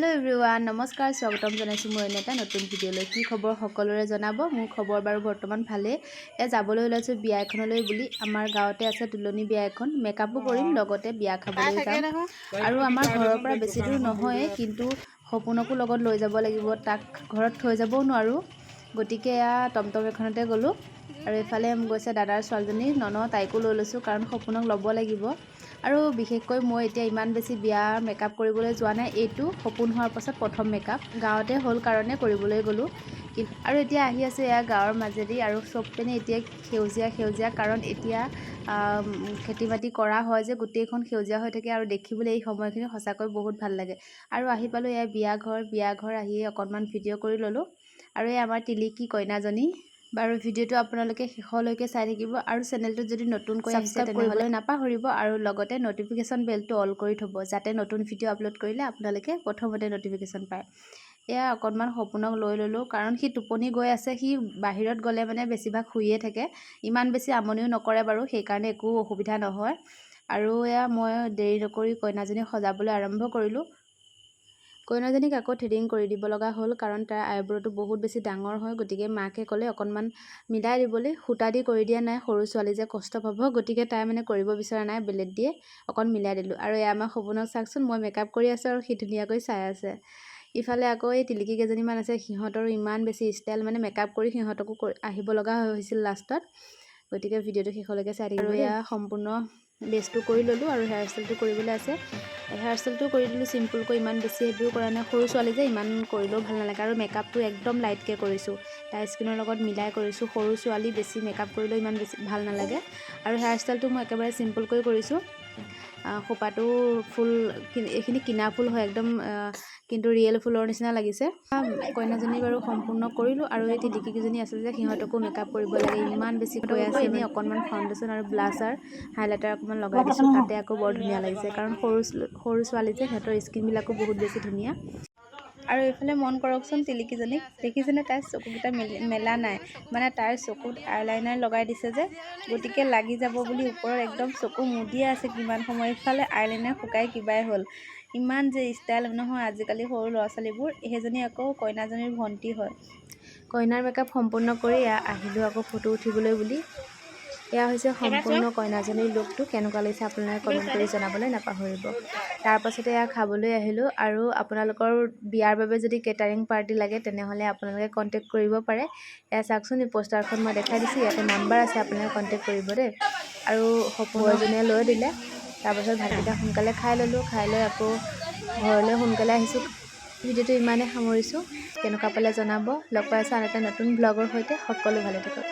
Hello everyone নমস্কাৰ স্বাগতম জনাইছোঁ মই এনে এটা নতুন ভিডিঅ'লৈ। কি খবৰ সকলোৰে জনাব? মোৰ খবৰ বাৰু বৰ্তমান ভালেই। এ যাবলৈ ওলাইছোঁ বিয়া এখনলৈ বুলি। আমাৰ গাঁৱতে আছে তুলনি বিয়া এখন। মেকআপো কৰিম লগতে বিয়া খাবলৈ যাম। আৰু আমাৰ ঘৰৰ পৰা বেছি দূৰ নহয়েই কিন্তু সপোনকো লগত লৈ যাব লাগিব। তাক ঘৰত থৈ যাবও নোৱাৰোঁ। গতিকে এয়া টমটম এখনতে গ'লোঁ। আৰু এইফালে গৈছে দাদাৰ ছোৱালীজনী নন তাইকো লৈ লৈছোঁ কাৰণ সপোনক ল'ব লাগিব। আৰু বিশেষকৈ মই এতিয়া ইমান বেছি বিয়াৰ মেকআপ কৰিবলৈ যোৱা নাই এইটো সপোন হোৱাৰ পাছত প্ৰথম মেকআপ। গাঁৱতে হ'ল কাৰণে কৰিবলৈ গ'লোঁ। আৰু এতিয়া আহি আছোঁ এয়া গাঁৱৰ মাজেদি আৰু চব পিনে এতিয়া সেউজীয়া সেউজীয়া কাৰণ এতিয়া খেতি বাতি কৰা হয় যে গোটেইখন সেউজীয়া হৈ থাকে আৰু দেখিবলৈ এই সময়খিনি সঁচাকৈ বহুত ভাল লাগে। আৰু আহি পালোঁ এয়া বিয়া ঘৰ বিয়া ঘৰ আহি অকণমান ভিডিঅ' কৰি ল'লোঁ। আৰু এই আমাৰ টিলিকি কইনাজনী। বাৰু ভিডিঅ'টো আপোনালোকে শেষলৈকে চাই থাকিব আৰু চেনেলটোত যদি নতুনকৈ ছাবস্ক্ৰাইব কৰিবলৈ নাপাহৰিব আৰু লগতে নটিফিকেশ্যন বেলটো অল কৰি থ'ব যাতে নতুন ভিডিঅ' আপলোড কৰিলে আপোনালোকে প্ৰথমতে নটিফিকেশ্যন পায়। এয়া অকণমান সপোনক লৈ ল'লোঁ কাৰণ সি টোপনি গৈ আছে সি বাহিৰত গ'লে মানে বেছিভাগ শুইয়ে থাকে। ইমান বেছি আমনিও নকৰে বাৰু সেইকাৰণে একো অসুবিধা নহয়। আৰু এয়া মই দেৰি নকৰি কইনাজনীক সজাবলৈ আৰম্ভ কৰিলোঁ। কইনাজনীক আকৌ থ্ৰেডিং কৰি দিব লগা হ'ল কাৰণ তাৰ আইব্ৰ'টো বহুত বেছি ডাঙৰ হয়। গতিকে মাকে ক'লে অকণমান মিলাই দিবলৈ সূতা দি কৰি দিয়া নাই সৰু ছোৱালী যে কষ্ট পাব গতিকে তাই মানে কৰিব বিচৰা নাই বেলেগ দিয়ে অকণ মিলাই দিলোঁ। আৰু এয়া আমাৰ সপোনক চাওকচোন মই মেকআপ কৰি আছোঁ আৰু সি ধুনীয়াকৈ চাই আছে। ইফালে আকৌ এই তিলিকি কেইজনীমান আছে সিহঁতৰো ইমান বেছি ষ্টাইল মানে মেকআপ কৰি সিহঁতকো আহিব লগা হৈছিল লাষ্টত। গতিকে ভিডিঅ'টো শেষলৈকে চাই থাকিব। আৰু এয়া সম্পূৰ্ণ বেচটো কৰি ল'লোঁ আৰু হেয়াৰ ষ্টাইলটো কৰিবলৈ আছে। হেয়াৰ ষ্টাইলটো কৰি দিলোঁ চিম্পুলকৈ ইমান বেছি সেইটোও কৰা নাই। সৰু ছোৱালী যে ইমান কৰিলেও ভাল নালাগে। আৰু মেকআপটো একদম লাইটকৈ কৰিছোঁ। তাইৰ স্কিনৰ লগত মিলাই কৰিছোঁ। সৰু ছোৱালী বেছি মেকআপ কৰিলেও ইমান বেছি ভাল নালাগে। আৰু হেয়াৰ ষ্টাইলটো মই একেবাৰে চিম্পুলকৈ কৰিছোঁ। খোপাটো ফুল এইখিনি কিনা ফুল হয় একদম কিন্তু ৰিয়েল ফুলৰ নিচিনা লাগিছে। কইনাজনী বাৰু সম্পূৰ্ণ কৰিলোঁ আৰু এই তিলিকিকেইজনী আছিল যে সিহঁতকো মেকআপ কৰিব লাগে ইমান বেছি কৈ আছে এনেই অকণমান ফাউণ্ডেশ্যন আৰু ব্লাছাৰ হাইলাইটাৰ অকণমান লগাই দিছোঁ। তাতে আকৌ বৰ ধুনীয়া লাগিছে কাৰণ সৰু সৰু ছোৱালী যে সিহঁতৰ স্কিনবিলাকো বহুত বেছি ধুনীয়া। আৰু এইফালে মন কৰকচোন তিলিকিজনীক দেখিছেনে তাইৰ চকুকেইটা মেলি নাই। মানে তাইৰ চকুত আইলাইনাৰ লগাই দিছে যে গতিকে লাগি যাব বুলি ওপৰত একদম চকু মুদিয়ে আছে কিমান সময়। ইফালে আইলাইনাৰ শুকাই কিবাই হ'ল। ইমান যে ষ্টাইল নহয় আজিকালি সৰু ল'ৰা ছোৱালীবোৰ সেইজনী আকৌ কইনাজনীৰ ভণ্টি হয়। কইনাৰ মেকআপ সম্পূৰ্ণ কৰি আহিলোঁ আকৌ ফটো উঠিবলৈ বুলি। এয়া হৈছে সম্পূৰ্ণ কইনাজনীৰ লুকটো কেনেকুৱা লাগিছে আপোনালোকে কমেণ্ট কৰি জনাবলৈ নাপাহৰিব। তাৰপাছতে এয়া খাবলৈ আহিলোঁ আৰু আপোনালোকৰ বিয়াৰ বাবে যদি কেটাৰিং পাৰ্টি লাগে তেনেহ'লে আপোনালোকে কণ্টেক্ট কৰিব পাৰে। এয়া চাওকচোন এই পোষ্টাৰখন মই দেখাই দিছোঁ ইয়াতে নাম্বাৰ আছে আপোনালোকে কণ্টেক্ট কৰিব দেই। আৰু সপোনজনীয়ে লৈ দিলে। তাৰপাছত ভাতকেইটা সোনকালে খাই ল'লোঁ খাই লৈ আকৌ ঘৰলৈ সোনকালে আহিছোঁ। ভিডিঅ'টো ইমানেই সামৰিছোঁ। কেনেকুৱা পালে জনাব। লগ পাই আছোঁ আন এটা নতুন ব্লগৰ সৈতে। সকলো ভালে থাকক।